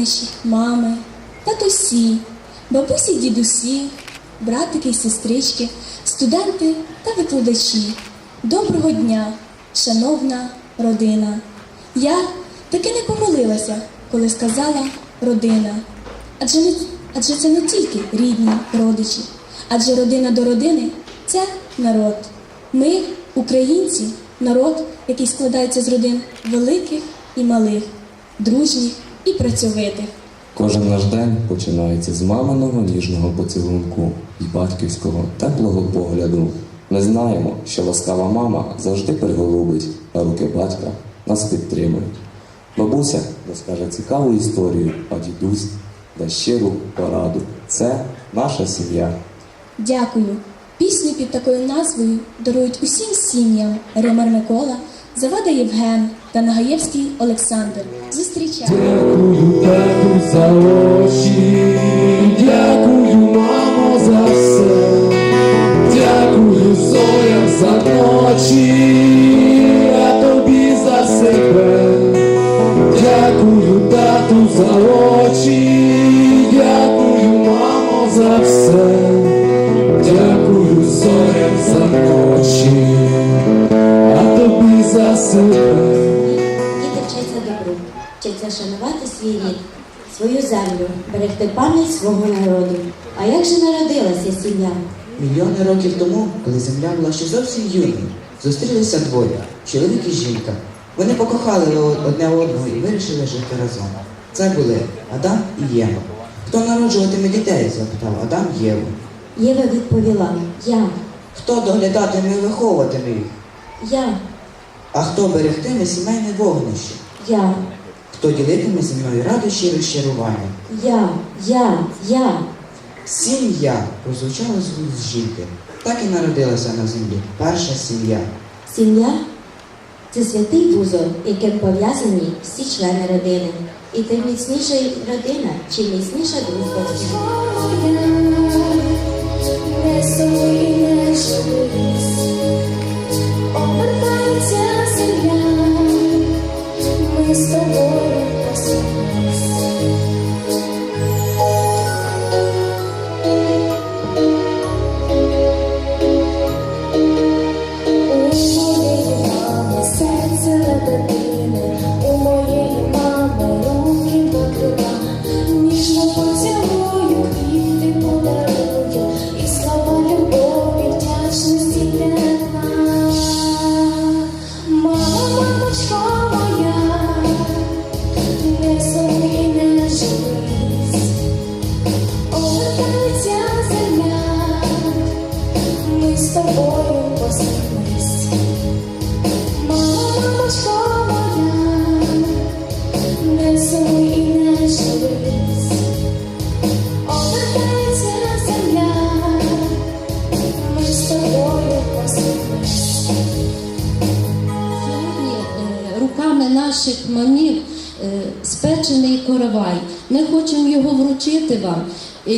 наші мами, татусі, бабусі, дідусі, братики і сестрички, студенти та викладачі. Доброго дня, шановна родина. Я таки не помилилася, коли сказала родина. Адже, не, адже це не тільки рідні, родичі, адже родина до родини це народ. Ми, українці, народ, який складається з родин великих і малих, дружніх і працьовитих. Кожен наш день починається з маминого ніжного поцілунку і батьківського теплого погляду. Ми знаємо, що ласкава мама завжди приголубить, а руки батька нас підтримують. Бабуся розкаже цікаву історію, а дідусь дасть щиру пораду. Це наша сім'я. Дякую. Пісню під такою назвою дарують усім сім'ям Римар Микола, Завада Євген та Нагаєвський Олександр. Зустрічаємо! Дякую, тату, за очі, дякую, мамо, за все, дякую, Зоя, за ночі, а тобі за себе, дякую, тату, за очі, вчаться шанувати свій рід, свою землю, берегти пам'ять свого народу. А як же народилася сім'я? Мільйони років тому, коли земля була ще зовсім юною, зустрілися двоє чоловік і жінка. Вони покохали одне одного і вирішили жити разом. Це були Адам і Єва. Хто народжуватиме дітей? запитав Адам Єву. Єва відповіла: Я, Хто доглядатиме і виховуватиме їх? я, А хто берегтиме сімейне вогнище? я, Хто ділитиме зі мною радощі і розчарування? я, я, я. Сім'я прозвучало з жінки. Так і народилася на землі перша сім'я. Сім'я це святий вузол, яким пов'язані всі члени родини. І тим міцніша родина, чим міцніша дружба. Обертається земля, ми з тобою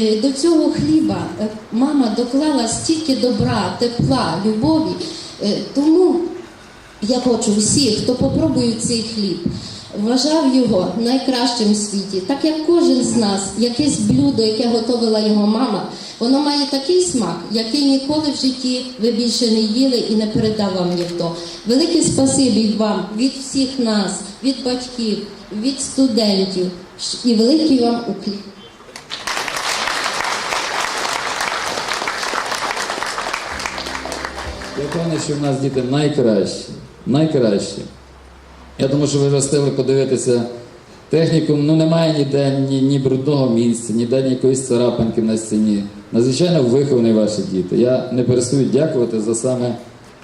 До цього хліба е, мама доклала стільки добра, тепла, любові. Е, Тому я хочу всіх, хто попробує цей хліб, вважав його найкращим в світі. Так як кожен з нас, якесь блюдо, яке готувала його мама, воно має такий смак, який ніколи в житті ви більше не їли і не передав вам ніхто. Велике спасибі вам від всіх нас, від батьків, від студентів і великий вам уклін. Я певний, що в нас діти найкращі, найкращі. Я думаю, що ви вже встигли подивитися технікум, ну немає ніде ні, ні брудного місця, ніде ні якоїсь царапинки на стіні. Надзвичайно виховані ваші діти. Я не перестаю дякувати за саме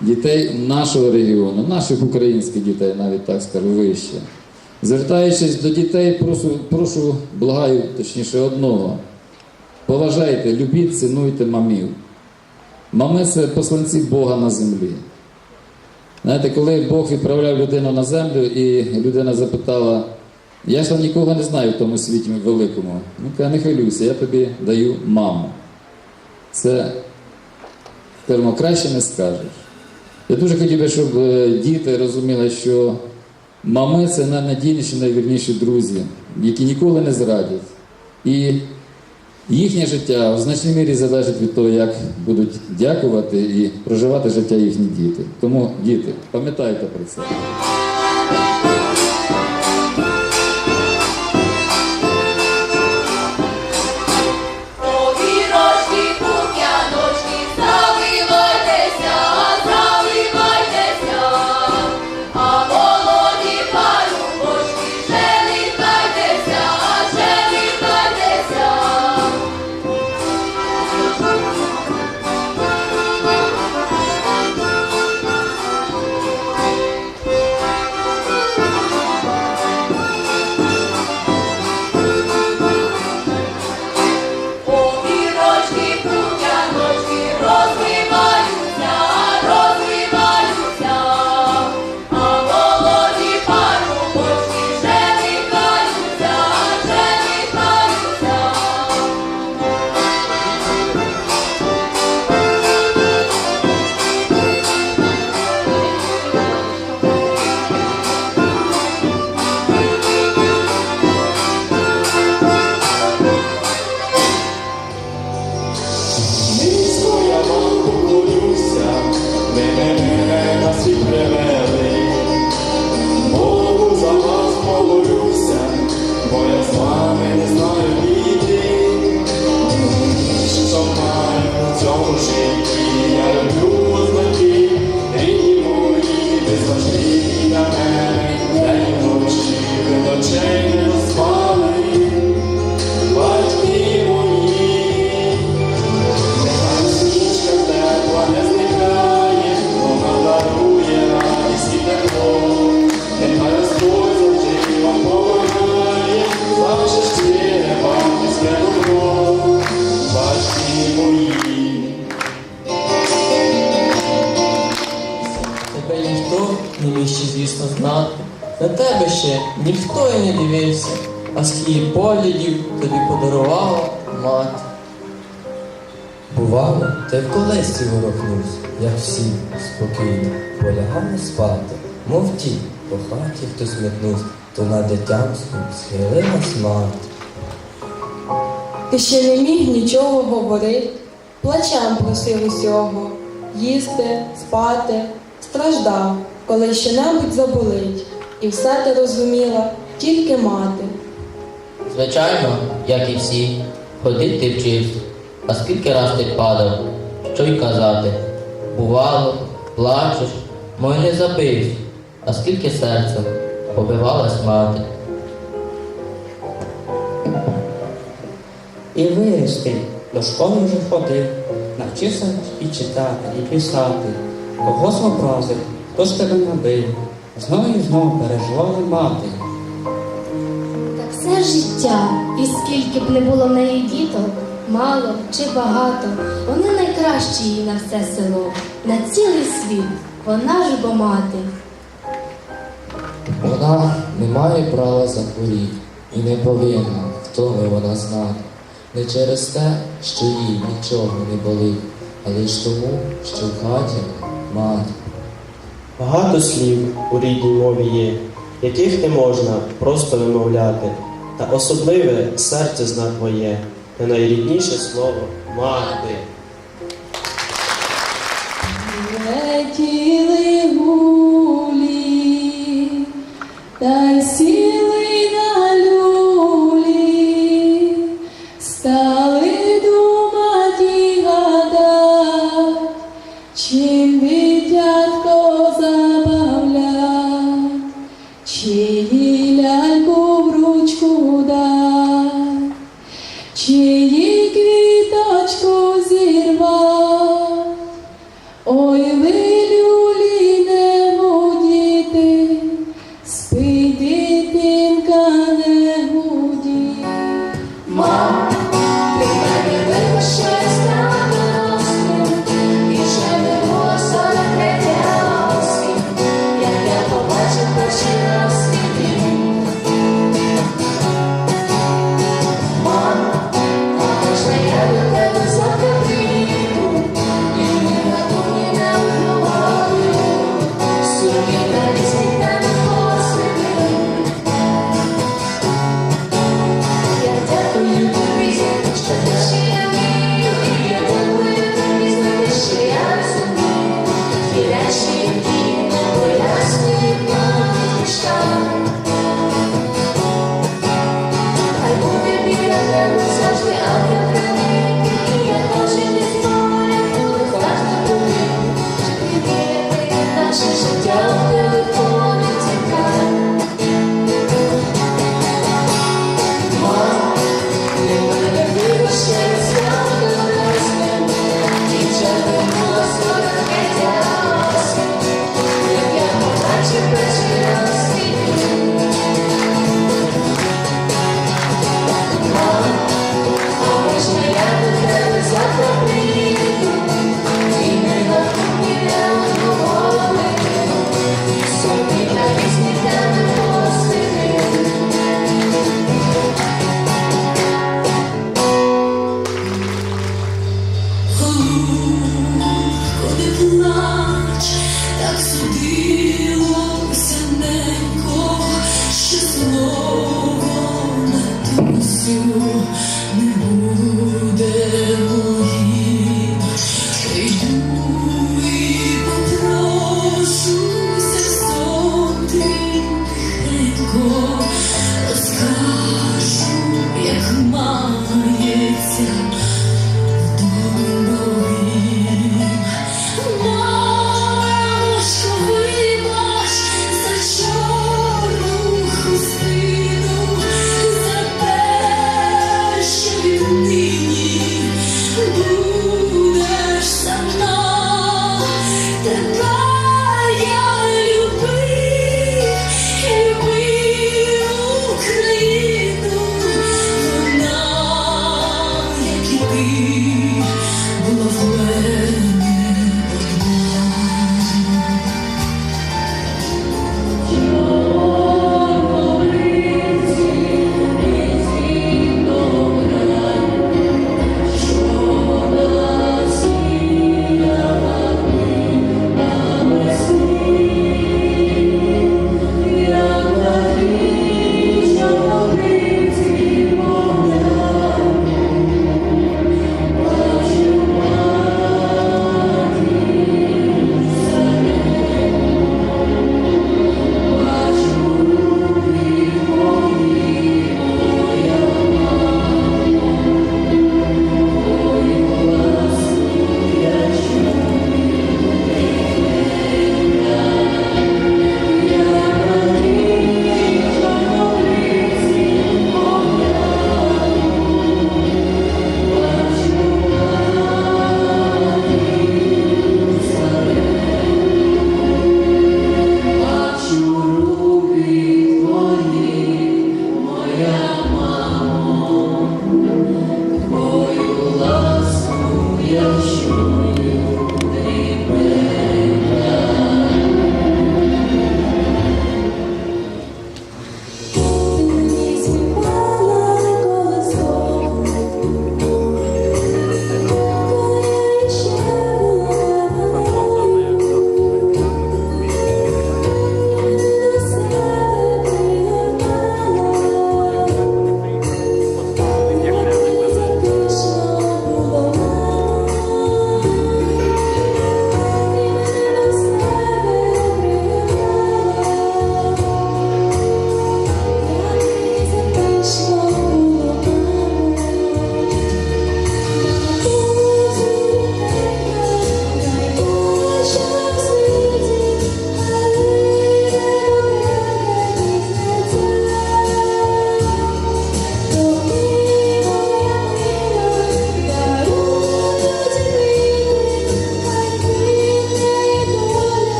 дітей нашого регіону, наших українських дітей, навіть так скажу, вище. Звертаючись до дітей, прошу, прошу благаю, точніше, одного. Поважайте, любіть, цінуйте мамів. Мами це посланці Бога на землі. Знаєте, коли Бог відправляв людину на землю, і людина запитала, я ж там нікого не знаю в тому світі великому. Ну, каже, не хвилюйся, я тобі даю маму. Це, скажімо, краще не скажеш. Я дуже хотів би, щоб е, діти розуміли, що Мами це найнадійніші, найвірніші друзі, які ніколи не зрадять. І їхнє життя в значній мірі залежить від того, як будуть дякувати і проживати життя їхні діти. Тому, діти, пам'ятайте про це. Та й в колесці ворохнувся, як всі, спокійно, полягав спати, мов ті, по хаті хтось метнувся, то над дитям своїм схилилась мати. Ти ще не міг нічого говорити, плачем просив усього, їсти, спати, страждав, коли щонебудь заболить, і все ти розуміла тільки мати. Звичайно, як і всі, ходити ти вчився, а скільки раз ти падав, що й казати. Бувало, плачеш, мой не забився, а скільки серцем побивалась мати. І виростив, до школи вже ходив, навчився і читати, і писати. Когось образив, хтось тебе набив, знову і знову переживала мати. Та все життя, і скільки б не було в неї діток, мало чи багато, вони найкращі їй на все село, на цілий світ, вона ж бо мати. Вона не має права захворіти і не повинна, хто ми вона знати. Не через те, що їй нічого не болить, а лиш тому, що в хаті мати. Багато слів у рідній мові є, яких не можна просто вимовляти, та особливе серце зна твоє, та найрідніше слово мати. Летіли гулі, та й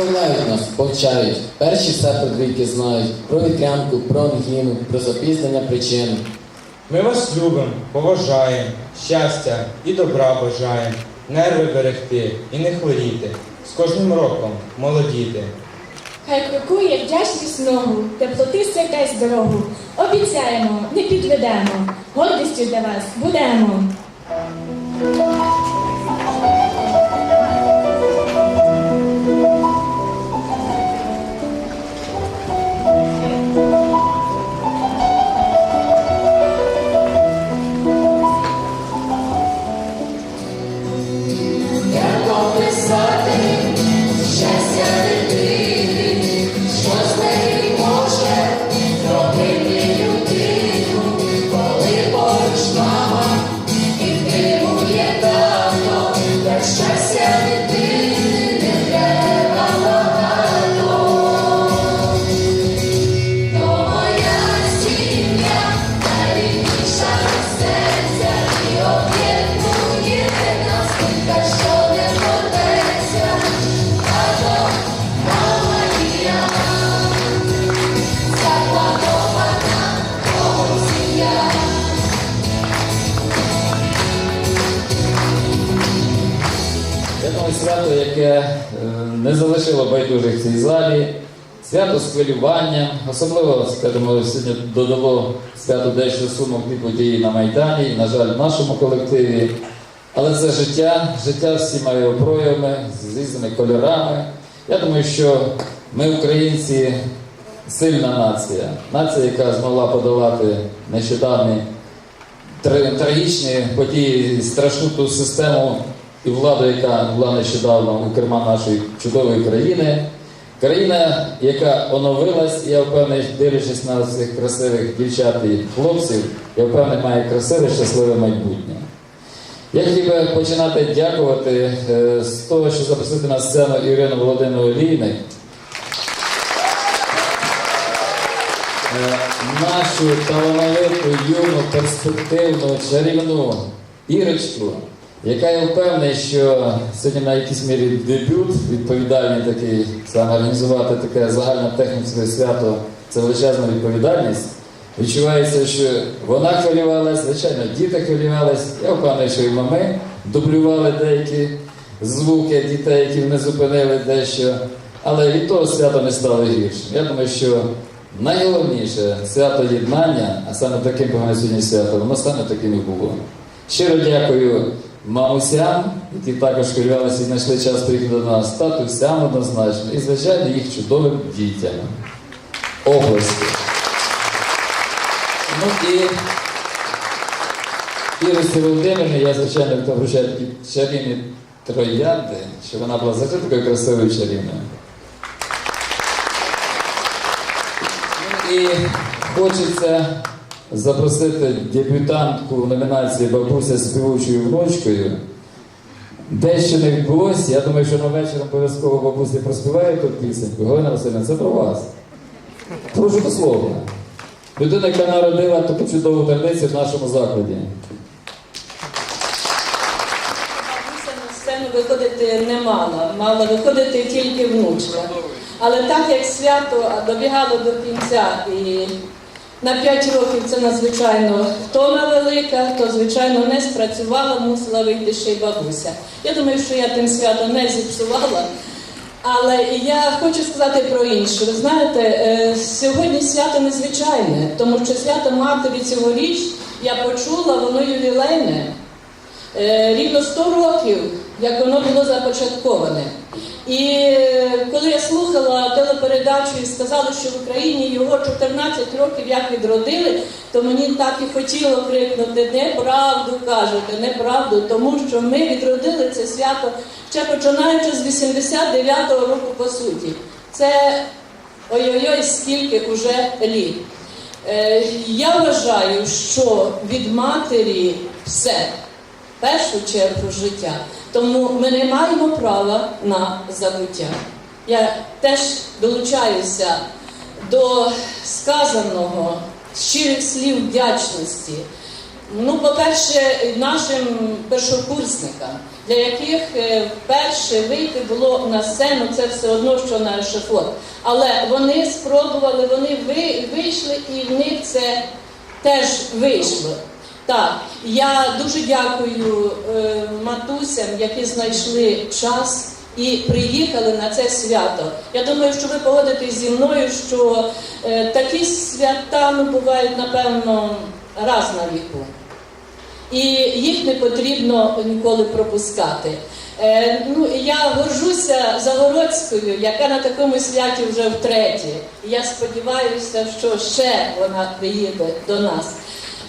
Наставляють нас, повчають, перші все про двійки знають, про вітрянку, про ангіну, про запізнення причин. Ми вас любимо, поважаємо, щастя і добра бажаємо, нерви берегти і не хворіти, з кожним роком молодіти. Хай крокує вдячність ногу, теплоти сердець дорогу. Обіцяємо, не підведемо, гордістю для вас будемо. Думаю, свято, яке е, не залишило байдужих в цій залі, свято з хвилюванням, особливо, скажімо, сьогодні додало свято дещо сумок від події на Майдані, і, на жаль, в нашому колективі. Але це життя, життя всіма його з різними кольорами. Я думаю, що ми, українці, сильна нація. Нація, яка змогла подолати нещодавні трагічні події, страшну ту систему і владу, яка була нещодавно у керма нашої чудової країни. Країна, яка оновилась, я впевнений, дивлячись на цих красивих дівчат і хлопців, я впевнений, має красиве, щасливе майбутнє. Я хотів би починати дякувати е, з того, що запросити на сцену Ірину Володимиру Лійник, Е, нашу талановиту, юну, перспективну, чарівну Ірочку, яка я впевнений, що сьогодні на якійсь мірі дебют, відповідальний такий, саме організувати таке загальне технічне свято, це величезна відповідальність. Відчувається, що вона хвилювалась, звичайно, діти хвилювались. Я впевнений, що і мами дублювали деякі звуки дітей, які не зупинили дещо. Але від того свято не стало гірше. Я думаю, що найголовніше свято єднання, а саме таким певне сьогодні свято, воно саме таким і було. Щиро дякую мамусям, які також хвилювалися і знайшли час приїхати до нас, татусям однозначно, і, звичайно, їх чудовим дітям. Області. Ну і Ірисі Володимирівні, я, звичайно, вручаю такі чарівні троянди, що вона була завжди такою красивою чарівною. Ну і хочеться запросити дебютантку в номінації Бабуся з співучою внучкою. Дещо не відбулося. Я думаю, що на вечір обов'язково бабусі проспіває ту пісеньку. Галина Васильівна, це про вас. Прошу дословно. Людина, яка народила таку чудову традицію в нашому закладі. Бабуся на сцену виходити не мала, мала виходити тільки внучка. Але так як свято добігало до кінця і на 5 років це надзвичайно втома велика, то звичайно не спрацювала, мусила вийти ще й бабуся. Я думаю, що я тим свято не зіпсувала. Але я хочу сказати про інше. Ви знаєте, е, сьогодні свято незвичайне, тому що свято матері цьогоріч я почула, воно ювілейне. Е, Рівно 100 років, як воно було започатковане. І е, коли я слухала телепередачу і сказали, що в Україні його 14 років як відродили, то мені так і хотіло крикнути неправду кажете, неправду, тому що ми відродили це свято ще починаючи з 89-го року по суті. Це ой-ой-ой, скільки уже літ. Е, я вважаю, що від матері все в першу чергу життя. Тому ми не маємо права на забуття. Я теж долучаюся до сказаного щирих слів вдячності. Ну, по-перше, нашим першокурсникам, для яких е, вперше вийти було на сцену, це все одно, що на ешафот. Але вони спробували, вони ви- вийшли, і в них це теж вийшло. Так, я дуже дякую е, матусям, які знайшли час і приїхали на це свято. Я думаю, що ви погодитесь зі мною, що е, такі свята ну, бувають, напевно, раз на віку. І їх не потрібно ніколи пропускати. Е, ну, я горжуся Загородською, яка на такому святі вже втретє. Я сподіваюся, що ще вона приїде до нас.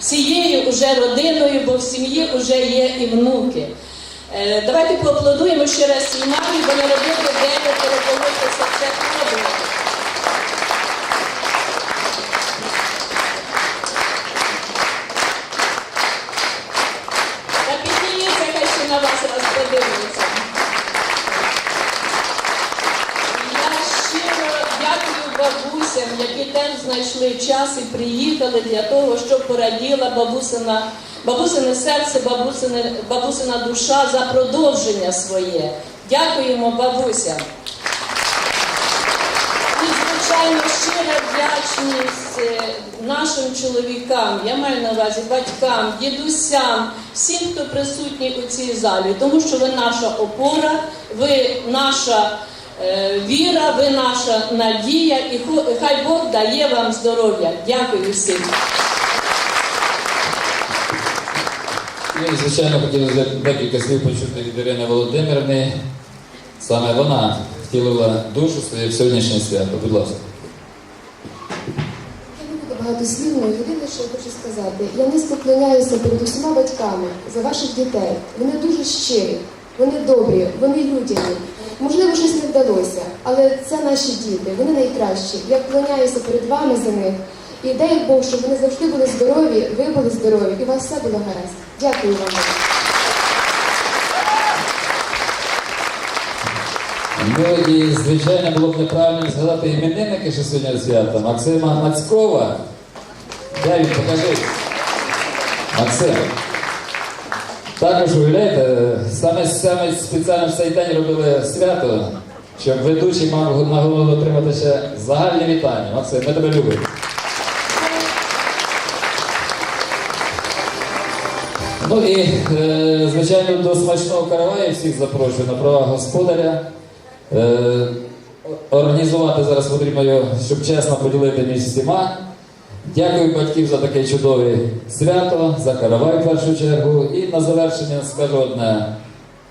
Всією уже родиною, бо в сім'ї вже є і внуки. Е, давайте поаплодуємо ще раз мамі, бо народити дев'ятеро, це все Та підніміться, хай ще на вас раз подивиться. Я щиро дякую бабусям, які теж знайшли час і приїхали для того, щоб пораділа бабусина бабусине серце, бабусине, бабусина душа за продовження своє. Дякуємо, бабуся. І, звичайно, щира вдячність е, нашим чоловікам, я маю на увазі батькам, дідусям, всім, хто присутній у цій залі, тому що ви наша опора, ви наша віра, ви наша надія, і хай Бог дає вам здоров'я. Дякую всім. Ну і, звичайно, хотілося декілька слів почути від Ірини Володимирівни. Саме вона втілила душу своє в сьогоднішнє свято. Будь ласка. Я не буду багатослівною. Єдине, що я хочу сказати, я низько вклоняюся перед усіма батьками за ваших дітей. Вони дуже щирі, вони добрі, вони людяні. Можливо, щось не вдалося, але це наші діти, вони найкращі. Я вклоняюся перед вами за них. І дай Бог, щоб вони завжди були здорові, ви були здорові, і у вас все було гаразд. Дякую вам. Ну і, звичайно, було б неправильно згадати іменинники, що сьогодні свято. Максима Мацькова. Де він, покажи. Максим. Також уявляєте, саме, саме спеціально в цей день робили свято, щоб ведучий мав нагоду отримати ще загальні вітання. Максим, ми тебе любимо. Ну і, е, звичайно, до смачного караваю всіх запрошую на права господаря. Е, організувати зараз потрібно щоб чесно поділити між всіма. Дякую батьків за таке чудове свято, за каравай в першу чергу. І на завершення скажу одне.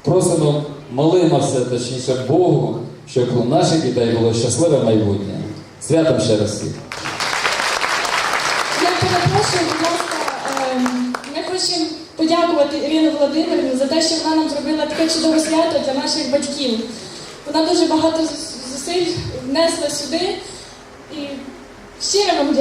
Просимо, молимося, точніше Богу, щоб у наших дітей було щасливе майбутнє. Святом ще раз всіх. Я перепрошую, будь ласка, ем, ми хочемо подякувати Ірину Володимирівну за те, що вона нам зробила таке чудове свято для наших батьків. Вона дуже багато зусиль внесла сюди і Все равно.